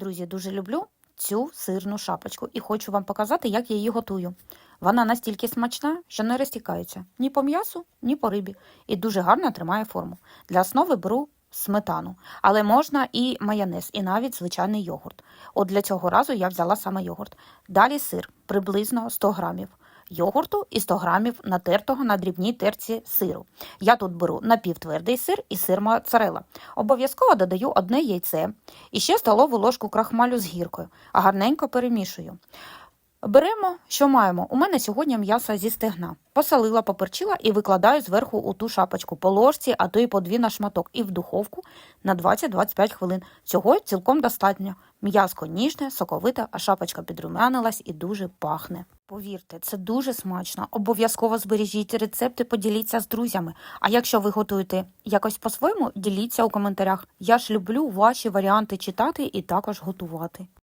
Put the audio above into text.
Друзі, дуже люблю цю сирну шапочку і хочу вам показати, як я її готую. Вона настільки смачна, що не розтікається ні по м'ясу, ні по рибі, і дуже гарно тримає форму. Для основи беру сметану, але можна і майонез, і навіть звичайний йогурт. От для цього разу я взяла саме йогурт. Далі сир, приблизно 100 грамів. Йогурту і 100 грамів натертого на дрібній терці сиру. Я тут беру напівтвердий сир і сир моцарелла. Обов'язково додаю одне яйце і ще столову ложку крахмалю з гіркою, а гарненько перемішую. Беремо, що маємо. У мене сьогодні м'ясо зі стегна. Посолила, поперчила і викладаю зверху у ту шапочку по ложці, а то й по дві на шматок, і в духовку на 20-25 хвилин. Цього цілком достатньо. М'яско ніжне, соковите, а шапочка підрумянилась і дуже пахне. Повірте, це дуже смачно. Обов'язково збережіть рецепти, поділіться з друзями. А якщо ви готуєте якось по-своєму, діліться у коментарях. Я ж люблю ваші варіанти читати і також готувати.